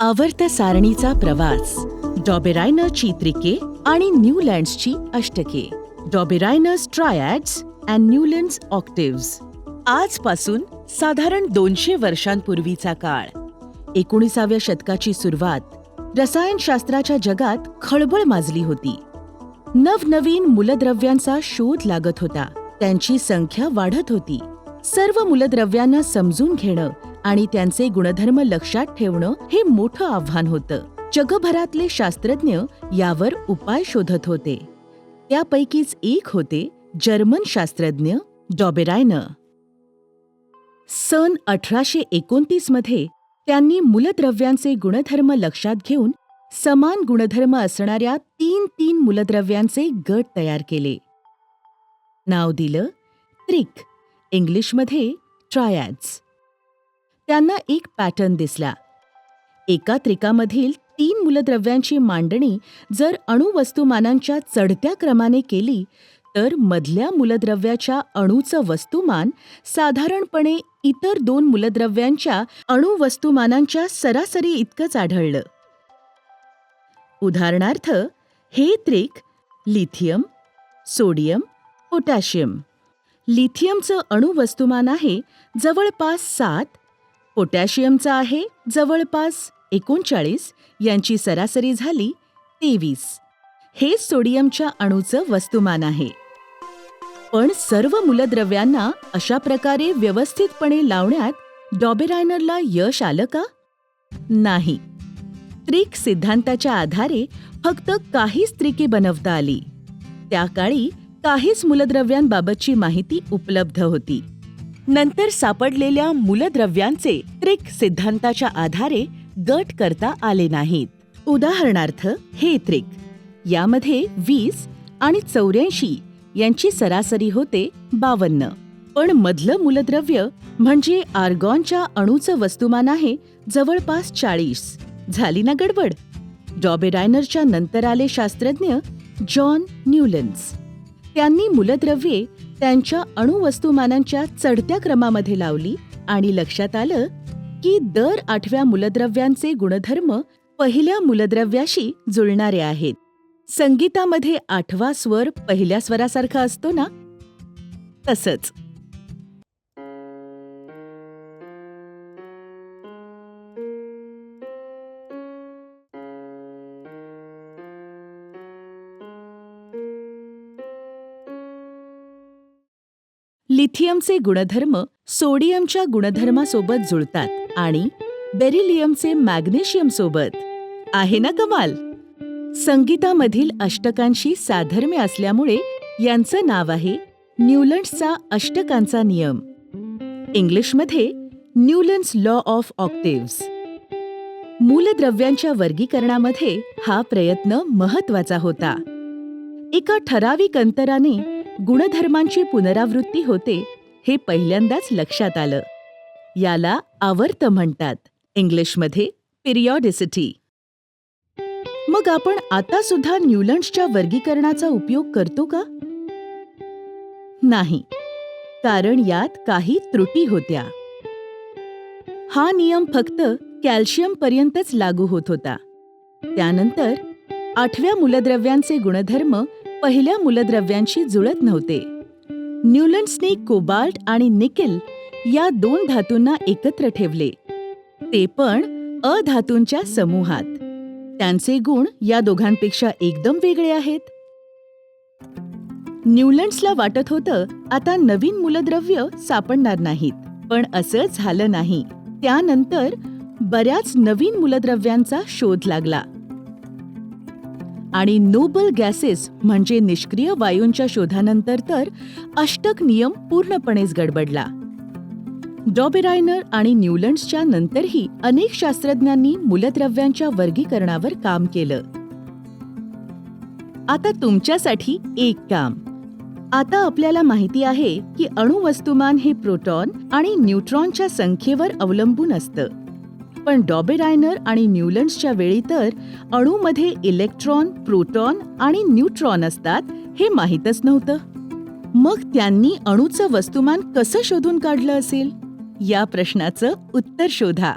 आवर्त सारणीचा प्रवास. डॉबेरायनरची त्रिके आणि न्यूलँड्सची अष्टके. Dobereiner's triads and Newlands octaves. आजपासून साधारण दोनशे वर्षांपूर्वीचा काळ. एकोणीसाव्या शतकाची सुरुवात रसायनशास्त्राच्या जगात खळबळ माजली होती. नवनवीन मूलद्रव्यांचा शोध लागत होता. त्यांची संख्या वाढत होती. सर्व मूलद्रव्यांना समजून घेणं आणि त्यांचे गुणधर्म लक्षात ठेवणं हे मोठं आव्हान होतं. जगभरातले शास्त्रज्ञ यावर उपाय शोधत होते. त्यापैकीच एक होते जर्मन शास्त्रज्ञ डॉबेरायनं. सन अठराशे एकोणतीसमध्ये त्यांनी मूलद्रव्यांचे गुणधर्म लक्षात घेऊन समान गुणधर्म असणाऱ्या तीन तीन मूलद्रव्यांचे गट तयार केले. नाव दिलं त्रिक इंग्लिशमध्ये ट्रायॅड्स. त्यांना एक पॅटर्न दिसला. एका त्रिकामधील तीन मूलद्रव्यांची मांडणी जर अणुवस्तुमानांच्या चढत्या क्रमाने केली तर मधल्या मूलद्रव्याच्या अणूचं वस्तुमान साधारणपणे इतर दोन मूलद्रव्यांच्या अणुवस्तुमानांच्या सरासरी इतकंच आढळलं. उदाहरणार्थ हे त्रिक लिथियम सोडियम पोटॅशियम. लिथियमचं अणुवस्तुमान आहे जवळपास सात पोटॅशियमचं आहे जवळपास एकोणचाळीस यांची सरासरी झाली तेवीस. हे सोडियमच्या अणूचं वस्तुमान आहे. पण सर्व मूलद्रव्यांना अशा प्रकारे व्यवस्थितपणे लावण्यात डॉबेरायनरला यश आलं का? नाही. त्रिक सिद्धांताच्या आधारे फक्त काहीच त्रिके बनवता आली. त्या काळी काहीच मूलद्रव्यांबाबतची माहिती उपलब्ध होती. नंतर सापडलेल्या मूलद्रव्यांचे त्रिक सिद्धांताच्या आधारे गट करता आले नाहीत. उदाहरणार्थ हे त्रिक. यामध्ये वीस आणि चौऱ्याऐंशी यांची सरासरी होते बावन्न. पण मधलं मूलद्रव्य म्हणजे आर्गॉनच्या अणूचं वस्तुमान आहे जवळपास चाळीस. झाली ना गडबड? डॉबेरायनरच्या नंतर आले शास्त्रज्ञ जॉन न्यूलन्स. त्यांनी मूलद्रव्ये त्यांच्या अणुवस्तुमानांच्या चढत्या क्रमामध्ये लावली आणि लक्षात आलं की दर आठव्या मूलद्रव्यांचे गुणधर्म पहिल्या मूलद्रव्याशी जुळणारे आहेत. संगीतामध्ये आठवा स्वर पहिल्या स्वरासारखा असतो ना? तसंच. लिथियमचे गुणधर्म सोडियमच्या गुणधर्मासोबत जुळतात आणि बेरिलियमचे मॅग्नेशियम सोबत आहे ना कमाल? संगीतामधील अष्टकांशी साधर्म्य असल्यामुळे यांचं नाव आहे न्यूलंड्सचा अष्टकांचा नियम. इंग्लिशमध्ये न्यूलन्स लॉ ऑफ ऑक्टेव्स. मूलद्रव्यांच्या वर्गीकरणामध्ये हा प्रयत्न महत्त्वाचा होता. एका ठराविक अंतराने गुणधर्मांची पुनरावृत्ती होते हे पहिल्यांदाच लक्षात आलं. याला आवर्त म्हणतात. इंग्लिशमध्ये पिरियॉडिसिटी मग आपण आता सुद्धा न्यूलंड्सच्या वर्गीकरणाचा उपयोग करतो का? नाही. कारण यात काही त्रुटी होत्या. हा नियम फक्त कॅल्शियम पर्यंतच लागू होत होता. त्यानंतर आठव्या मूलद्रव्यांचे गुणधर्म पहिल्या मूलद्रव्यांशी जुळत नव्हते. न्यूलंड्सने कोबाल्ट आणि निकेल या दोन धातूंना एकत्र ठेवले. ते पण अधातूंच्या समूहात. त्यांचे गुण या दोघांपेक्षा एकदम वेगळे आहेत. न्यूलंड्सला वाटत होतं आता नवीन मूलद्रव्य सापडणार नाहीत पण असं झालं नाही. त्यानंतर बऱ्याच नवीन मूलद्रव्यांचा शोध लागला. आणि नोबल गॅसेस म्हणजे निष्क्रिय वायूंच्या शोधानंतर तर अष्टक नियम पूर्णपणेच गडबडला. डॉबेरायनर आणि न्यूलंड्सच्या नंतरही अनेक शास्त्रज्ञांनी मूलद्रव्यांच्या वर्गीकरणावर काम केलं. आता तुमच्यासाठी एक काम. आता आपल्याला माहिती आहे की अणुवस्तुमान हे प्रोटॉन आणि न्यूट्रॉनच्या संख्येवर अवलंबून असतं. पण डॉबेरायनर आणि न्यूलंड्सच्या वेळी तर अणूमध्ये इलेक्ट्रॉन प्रोटॉन आणि न्यूट्रॉन असतात हे माहीतच नव्हतं. मग त्यांनी अणूचं वस्तुमान कसं शोधून काढलं असेल? या प्रश्नाचं उत्तर शोधा.